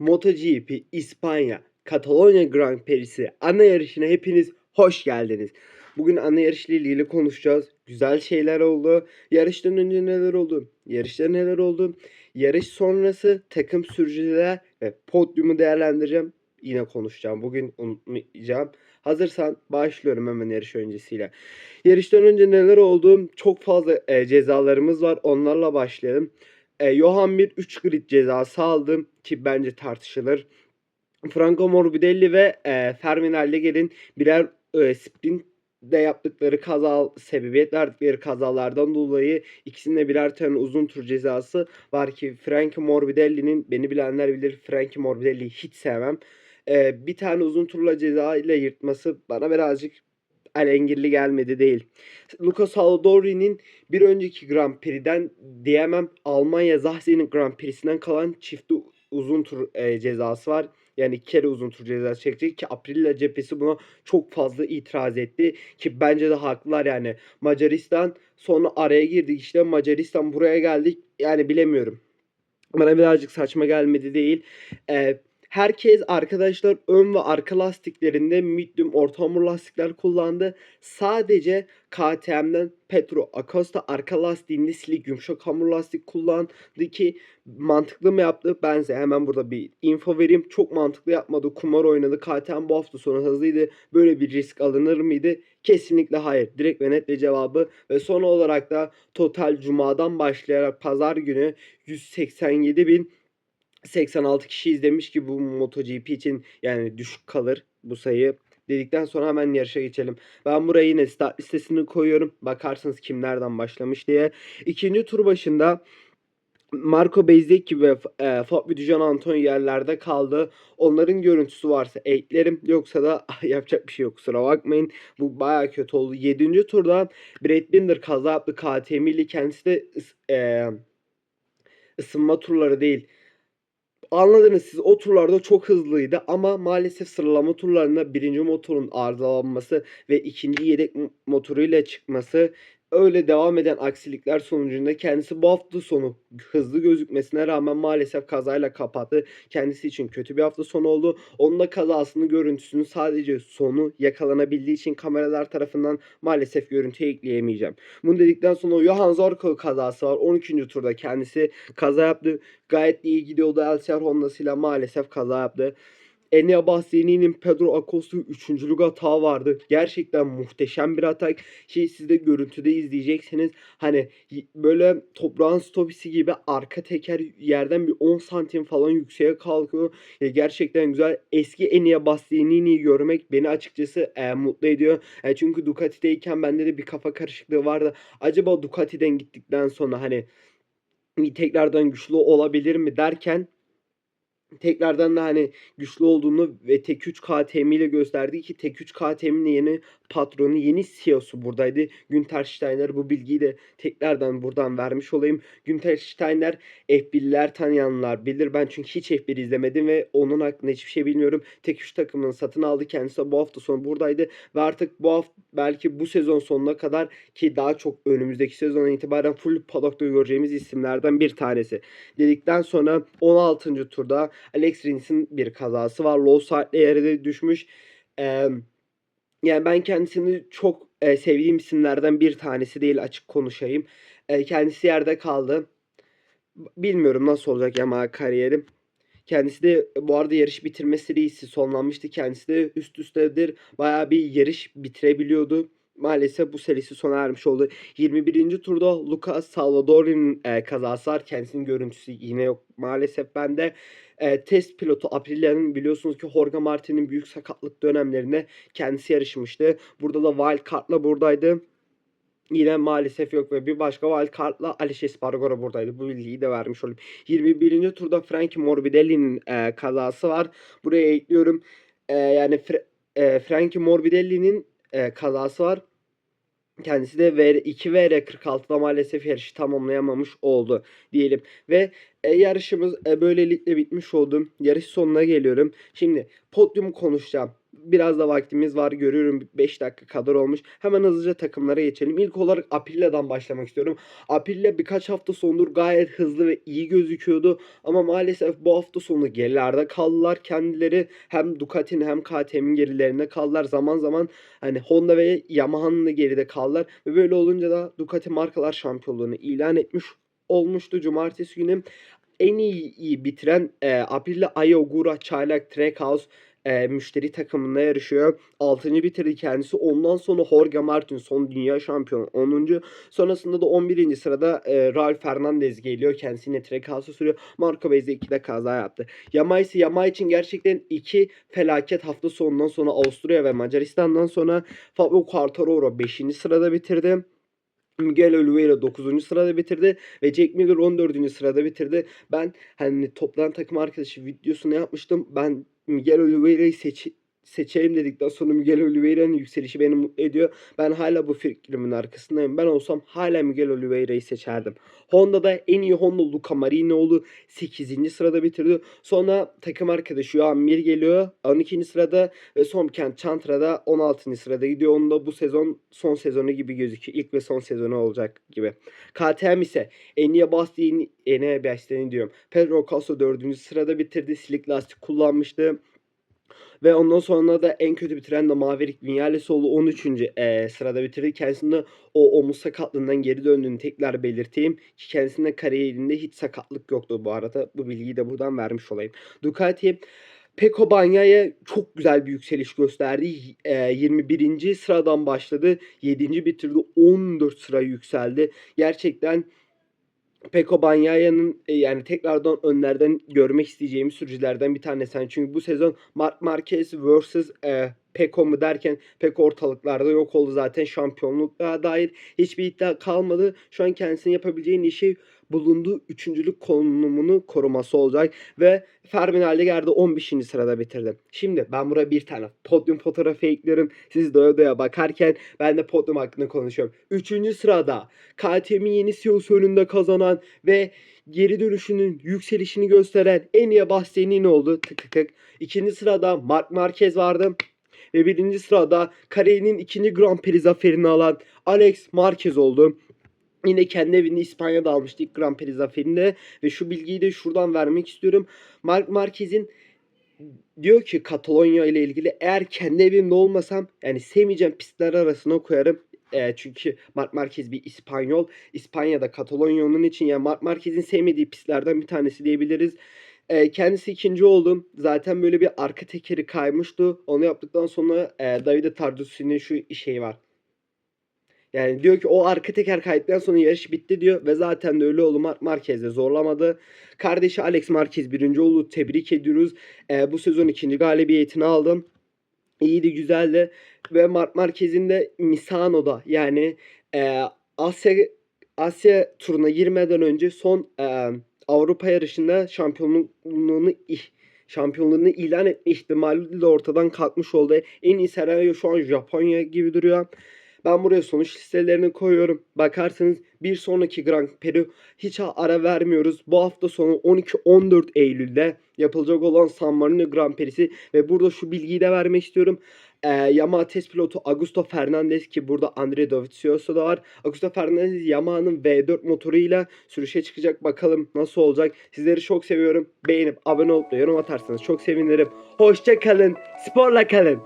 MotoGP İspanya Katalonya Grand Prix'si ana yarışına hepiniz hoş geldiniz. Bugün ana yarış ile ilgili konuşacağız. Güzel şeyler oldu. Yarıştan önce neler oldu? Yarışta neler oldu? Yarış sonrası takım sürücüler ve podyumu değerlendireceğim. Yine konuşacağım. Bugün unutmayacağım. Hazırsan başlıyorum hemen yarış öncesiyle. Yarıştan önce neler oldu? Çok fazla e, cezalarımız var. Onlarla başlayalım. E, Johan bir 3 grid cezası aldı ki bence tartışılır. Franco Morbidelli ve e, Fermin Aldeguer'in birer e, sprint de yaptıkları kaza sebebiyet verdikleri kazalardan dolayı ikisinde birer tane uzun tur cezası var ki Franco Morbidelli'nin beni bilenler bilir Franco Morbidelli'yi hiç sevmem. E, bir tane uzun turla ceza ile yırtması bana birazcık alengirli gelmedi değil. Luca Salvadori'nin bir önceki Grand Prix'den diyemem Almanya Zahse'nin Grand Prix'sinden kalan çift uzun tur e, cezası var. Yani iki kere uzun tur cezası çekecek ki Aprilia cephesi buna çok fazla itiraz etti ki bence de haklılar yani. Macaristan sonra araya girdik işte Macaristan buraya geldik yani bilemiyorum. Bana birazcık saçma gelmedi değil. Ee, herkes arkadaşlar ön ve arka lastiklerinde medium orta hamur lastikler kullandı. Sadece KTM'den Petro Acosta arka lastiğinde slick yumuşak hamur lastik kullandı ki mantıklı mı yaptı? Ben size hemen burada bir info vereyim. Çok mantıklı yapmadı. Kumar oynadı. KTM bu hafta sonu hızlıydı. Böyle bir risk alınır mıydı? Kesinlikle hayır. Direkt ve net bir cevabı. Ve son olarak da total cumadan başlayarak pazar günü 187 bin 86 kişi izlemiş ki bu MotoGP için yani düşük kalır bu sayı dedikten sonra hemen yarışa geçelim. Ben buraya yine start listesini koyuyorum. Bakarsınız kim nereden başlamış diye. İkinci tur başında Marco Bezzecchi ve e, Fabio Di Gian Antonio yerlerde kaldı. Onların görüntüsü varsa eklerim. Yoksa da yapacak bir şey yok. Kusura bakmayın. Bu baya kötü oldu. 7. turda Brad Binder kaza yaptı. KTM ile kendisi de e, ısınma turları değil anladınız siz o turlarda çok hızlıydı ama maalesef sıralama turlarında birinci motorun arızalanması ve ikinci yedek motoruyla çıkması öyle devam eden aksilikler sonucunda kendisi bu hafta sonu hızlı gözükmesine rağmen maalesef kazayla kapattı. Kendisi için kötü bir hafta sonu oldu. Onun da kazasını görüntüsünü sadece sonu yakalanabildiği için kameralar tarafından maalesef görüntüye ekleyemeyeceğim. Bunu dedikten sonra Johan Zorco kazası var. 12. turda kendisi kaza yaptı. Gayet iyi gidiyordu. LCR Honda'sıyla maalesef kaza yaptı. Enea Bastianini'nin Pedro Acosta üçüncülük hata vardı. Gerçekten muhteşem bir atak. Şey siz de görüntüde izleyeceksiniz. Hani böyle toprağın stopisi gibi arka teker yerden bir 10 santim falan yükseğe kalkıyor. Gerçekten güzel. Eski Enea Bastianini'yi görmek beni açıkçası e, mutlu ediyor. E, çünkü Ducati'deyken bende de bir kafa karışıklığı vardı. Acaba Ducati'den gittikten sonra hani tekrardan güçlü olabilir mi derken tekrardan da hani güçlü olduğunu ve tek 3 KTM ile gösterdi ki tek 3 KTM'nin yeni patronu, yeni CEO'su buradaydı. Günter Steiner bu bilgiyi de tekrardan buradan vermiş olayım. Günter Steiner F1'ler tanıyanlar bilir. Ben çünkü hiç F1 izlemedim ve onun hakkında hiçbir şey bilmiyorum. Tek 3 takımını satın aldı. Kendisi bu hafta sonu buradaydı ve artık bu hafta belki bu sezon sonuna kadar ki daha çok önümüzdeki sezona itibaren full paddock'ta göreceğimiz isimlerden bir tanesi. Dedikten sonra 16. turda Alex Rins'in bir kazası var. Low side'le yere düşmüş. Ee, yani ben kendisini çok e, sevdiğim isimlerden bir tanesi değil açık konuşayım. E, kendisi yerde kaldı. Bilmiyorum nasıl olacak ama kariyerim. Kendisi de bu arada yarış bitirme serisi sonlanmıştı. Kendisi de üst üstedir. Bayağı bir yarış bitirebiliyordu maalesef bu serisi sona ermiş oldu. 21. turda Lucas Salvador'un e, kazası var. Kendisinin görüntüsü yine yok maalesef bende. E, test pilotu Aprilia'nın biliyorsunuz ki Jorge Martin'in büyük sakatlık dönemlerinde kendisi yarışmıştı. Burada da wild card'la buradaydı. Yine maalesef yok ve bir başka wild card'la Alice Espargaro buradaydı. Bu bilgiyi de vermiş olayım. 21. turda Frankie Morbidelli'nin e, kazası var. Buraya ekliyorum. E, yani Fre e, Frankie Morbidelli'nin e, kazası var. Kendisi de VR2 ve R46'da maalesef yarışı tamamlayamamış oldu diyelim. Ve e, yarışımız e, böylelikle bitmiş oldu. Yarış sonuna geliyorum. Şimdi podyum konuşacağım. Biraz da vaktimiz var. Görüyorum 5 dakika kadar olmuş. Hemen hızlıca takımlara geçelim. İlk olarak Aprilia'dan başlamak istiyorum. Aprilia birkaç hafta sondur gayet hızlı ve iyi gözüküyordu. Ama maalesef bu hafta sonu gerilerde kaldılar. Kendileri hem Ducati'nin hem KTM'in gerilerinde kaldılar. Zaman zaman hani Honda ve Yamaha'nın da geride kaldılar. Ve böyle olunca da Ducati markalar şampiyonluğunu ilan etmiş olmuştu. Cumartesi günü en iyi, iyi bitiren e, Aprilia Ayogura Çaylak Trackhouse e, müşteri takımında yarışıyor. 6. bitirdi kendisi. Ondan sonra Jorge Martin son dünya şampiyonu 10. Sonrasında da 11. sırada e, Raul Fernandez geliyor. Kendisine Trackhouse'a sürüyor. Marco Bez'de 2'de kaza yaptı. Yamaha ise Yamaha için gerçekten iki felaket hafta sonundan sonra Avusturya ve Macaristan'dan sonra Fabio Quartararo 5. sırada bitirdi. Miguel Oliveira 9. sırada bitirdi ve Jack Miller 14. sırada bitirdi. Ben hani toplanan takım arkadaşı videosunu yapmıştım. Ben Miguel Oliveira'yı seç seçelim dedikten sonra Miguel Oliveira'nın yükselişi beni mutlu ediyor. Ben hala bu fikrimin arkasındayım. Ben olsam hala Miguel Oliveira'yı seçerdim. Honda'da en iyi Honda Luca Marinoğlu 8. sırada bitirdi. Sonra takım arkadaşı Joan Mir geliyor 12. sırada ve Somkent Chantra'da 16. sırada gidiyor. Onun da bu sezon son sezonu gibi gözüküyor. İlk ve son sezonu olacak gibi. KTM ise Enya Basti'nin Enya Basti'nin diyorum. Pedro Caso 4. sırada bitirdi. Slick lastik kullanmıştı. Ve ondan sonra da en kötü bitiren de Maverick Vinalesoğlu 13. eee, sırada bitirdi. Kendisinde o omuz sakatlığından geri döndüğünü tekrar belirteyim. Ki kendisinde kariyerinde hiç sakatlık yoktu bu arada. Bu bilgiyi de buradan vermiş olayım. Ducati Peko Bagnaia çok güzel bir yükseliş gösterdi. Eee, 21. sıradan başladı. 7. bitirdi. 14 sıra yükseldi. Gerçekten Peko Bagnaia'nın e, yani tekrardan önlerden görmek isteyeceğim sürücülerden bir tanesi. Yani çünkü bu sezon Marc Marquez vs e, Peko mu derken Peko ortalıklarda yok oldu zaten şampiyonlukla dair hiçbir iddia kalmadı. Şu an kendisinin yapabileceği işi bulunduğu üçüncülük konumunu koruması olacak ve Fermin Aldegar'da 15. sırada bitirdi. Şimdi ben buraya bir tane podyum fotoğrafı ekliyorum. Siz doya doya bakarken ben de podyum hakkında konuşuyorum. Üçüncü sırada KTM'in yeni CEO'su önünde kazanan ve geri dönüşünün yükselişini gösteren en iyi Bastianini oldu. Tık tık tık. İkinci sırada Marc Marquez vardı. Ve birinci sırada kariyerin ikinci Grand Prix zaferini alan Alex Marquez oldu. Yine kendi evinde İspanya'da almıştı ilk Grand Prix zaferinde. Ve şu bilgiyi de şuradan vermek istiyorum. Marc Marquez'in diyor ki Katalonya ile ilgili eğer kendi evimde olmasam yani sevmeyeceğim pistler arasına koyarım. E, çünkü Marc Marquez bir İspanyol. İspanya'da Katalonya onun için yani Marc Marquez'in sevmediği pistlerden bir tanesi diyebiliriz. E, kendisi ikinci oldu. Zaten böyle bir arka tekeri kaymıştı. Onu yaptıktan sonra e, Davide Tardusi'nin şu şeyi var. Yani diyor ki o arka teker kaydıktan sonra yarış bitti diyor ve zaten de öyle oldu. Marc Marquez de zorlamadı. Kardeşi Alex Marquez birinci oldu. Tebrik ediyoruz. Ee, bu sezon ikinci galibiyetini aldım. İyiydi güzeldi. Ve Marc Marquez'in de Misano'da yani e, Asya Asya turuna girmeden önce son e, Avrupa yarışında şampiyonluğunu şampiyonluğunu ilan etme ihtimali de ortadan kalkmış oldu. En iyi senaryo şu an Japonya gibi duruyor. Ben buraya sonuç listelerini koyuyorum. Bakarsanız bir sonraki Grand Prix hiç ara vermiyoruz. Bu hafta sonu 12-14 Eylül'de yapılacak olan San Marino Grand Prix'si ve burada şu bilgiyi de vermek istiyorum. Ee, Yamaha test pilotu Augusto Fernandez ki burada Andre Dovizioso da var. Augusto Fernandez Yamaha'nın V4 motoruyla sürüşe çıkacak. Bakalım nasıl olacak. Sizleri çok seviyorum. Beğenip abone olup da yorum atarsanız çok sevinirim. Hoşça kalın. Sporla kalın.